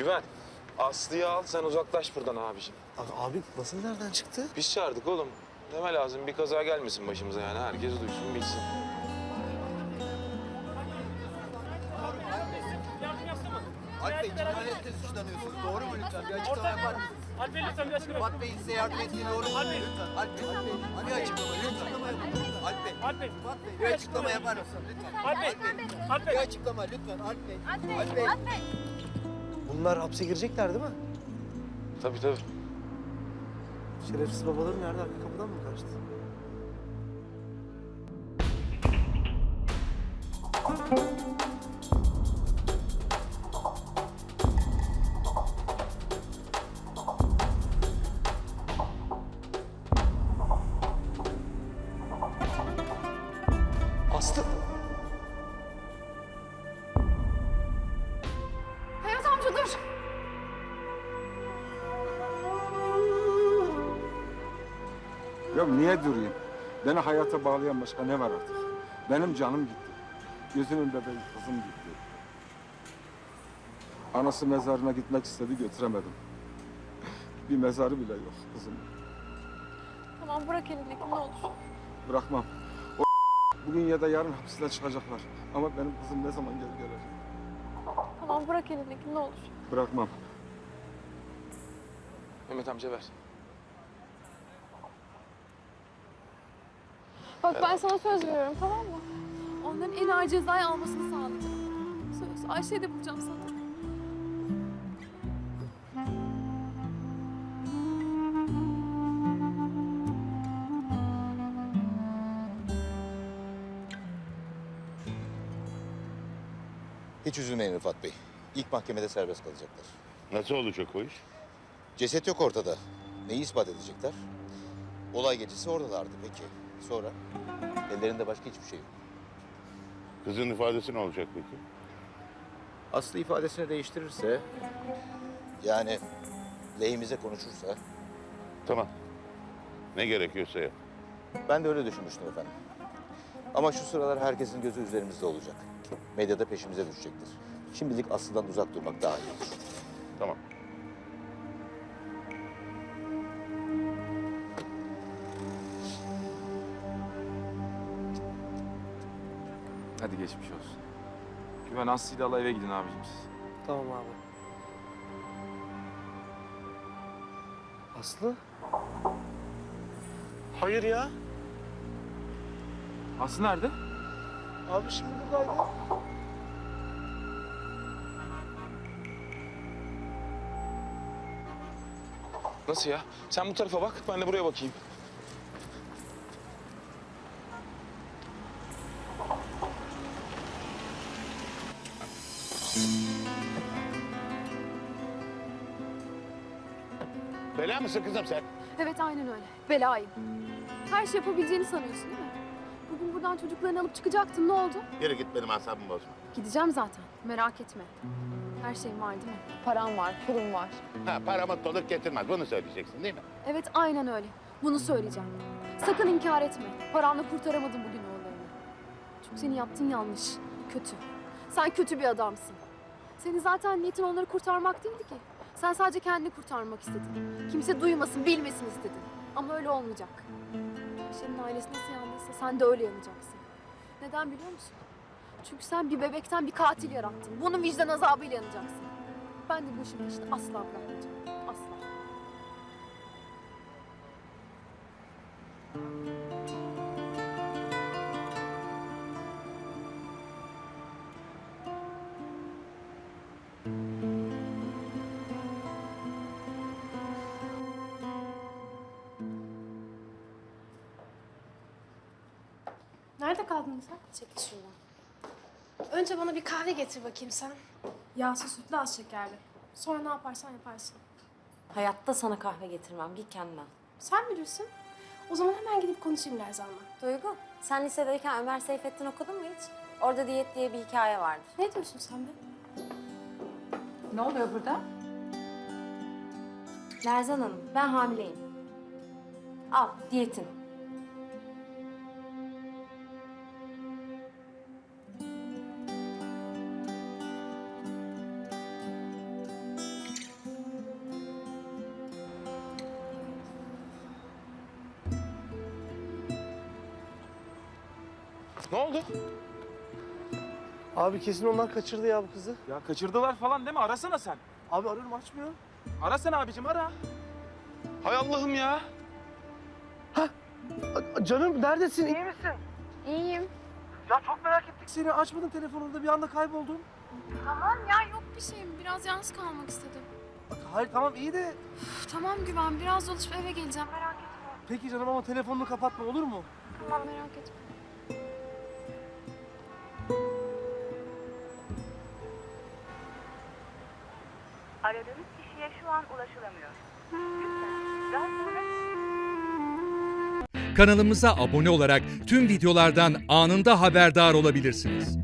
Güven. Aslı'yı al sen uzaklaş buradan abiciğim. Abi, abi basın nereden çıktı? Biz çağırdık oğlum. Deme lazım bir kaza gelmesin başımıza yani. Herkes duysun bilsin. Alp Bey cinayetle suçlanıyorsunuz. Doğru mu lütfen? Bir açıklama yapar mısınız? Alp Bey lütfen bir açıklama. Fuat Bey'in size yardım ettiği doğru mu? Alp Bey. Lütfen. Alp Bey. Alp Bey. Bir açıklama. Lütfen. Alp Bey. Alp Bey. Fuat Bey. Bir açıklama yapar mısın? Lütfen. Alp Bey. Alp Bir Bey. açıklama lütfen. Alp Bey. Alp Bey, Alp Bey. Bunlar hapse girecekler değil mi? Tabii tabii. Şerefsiz babaları nerede? Arka kapıdan mı kaçtı? Ya niye durayım? Beni hayata bağlayan başka ne var artık? Benim canım gitti. Gözümün bebeği kızım gitti. Anası mezarına gitmek istedi götüremedim. Bir mezarı bile yok kızım. Tamam bırak elindeki ne olur. Bırakmam. O bugün ya da yarın hapisten çıkacaklar. Ama benim kızım ne zaman geri gelecek? Tamam bırak elindeki ne olur. Bırakmam. Mehmet amca ver. Bak ben sana söz veriyorum tamam mı? Onların en ağır cezayı almasını sağlayacağım. Söz. Ayşe'yi de bulacağım sana. Hiç üzülmeyin Rıfat Bey. İlk mahkemede serbest kalacaklar. Nasıl olacak o iş? Ceset yok ortada. Neyi ispat edecekler? Olay gecesi oradalardı peki. Sonra? Ellerinde başka hiçbir şey yok. Kızın ifadesi ne olacak peki? Aslı ifadesini değiştirirse... Yani lehimize konuşursa... Tamam. Ne gerekiyorsa yap. Ben de öyle düşünmüştüm efendim. Ama şu sıralar herkesin gözü üzerimizde olacak. Medyada peşimize düşecektir. Şimdilik Aslı'dan uzak durmak daha iyi olur. Tamam. Hadi geçmiş olsun. Güven Aslı'yla al eve gidin abicim siz. Tamam abi. Aslı? Hayır ya. Aslı nerede? Abi şimdi buradaydı. Nasıl ya? Sen bu tarafa bak ben de buraya bakayım. Bela mısın kızım sen? Evet aynen öyle. Belayım. Her şey yapabileceğini sanıyorsun değil mi? Bugün buradan çocuklarını alıp çıkacaktın. Ne oldu? Yürü git benim asabımı bozma. Gideceğim zaten. Merak etme. Her şeyim var değil mi? Param var, pulum var. Ha paramı doluk getirmez. Bunu söyleyeceksin değil mi? Evet aynen öyle. Bunu söyleyeceğim. Sakın inkar etme. Paranla kurtaramadın bugün oğullarını. Çünkü senin yaptığın yanlış. Kötü. Sen kötü bir adamsın. Senin zaten niyetin onları kurtarmak değildi ki. Sen sadece kendini kurtarmak istedin. Kimse duymasın, bilmesin istedin. Ama öyle olmayacak. Ayşe'nin ailesi nasıl yandıysa sen de öyle yanacaksın. Neden biliyor musun? Çünkü sen bir bebekten bir katil yarattın. Bunun vicdan azabıyla yanacaksın. Ben de bu işin peşini asla bırakmayacağım. Asla. Nerede kaldın sen? Çekil şuradan. Önce bana bir kahve getir bakayım sen. Yağsız sütlü az şekerli. Sonra ne yaparsan yaparsın. Hayatta sana kahve getirmem. Git kendin al. Sen bilirsin. O zaman hemen gidip konuşayım Lerzan'la. Duygu, sen lisedeyken Ömer Seyfettin okudun mu hiç? Orada diyet diye bir hikaye vardır. Ne diyorsun sen be? Ne oluyor burada? Lerzan Hanım, ben hamileyim. Al, diyetin. Ne oldu? Abi kesin onlar kaçırdı ya bu kızı. Ya kaçırdılar falan değil mi? Arasana sen. Abi arıyorum açmıyor. Ara sen abicim ara. Hay Allah'ım ya. A- Canım neredesin? İyi misin? İyiyim. Ya çok merak ettik seni. Açmadın telefonunu bir anda kayboldun. Tamam ya yok bir şeyim. Biraz yalnız kalmak istedim. Bak, Hayır tamam iyi de. Üf, tamam Güven biraz dolaşıp eve geleceğim. Merak etme. Peki canım ama telefonunu kapatma olur mu? Tamam merak etme. Aradığınız kişiye şu an ulaşılamıyor. Kanalımıza abone olarak tüm videolardan anında haberdar olabilirsiniz.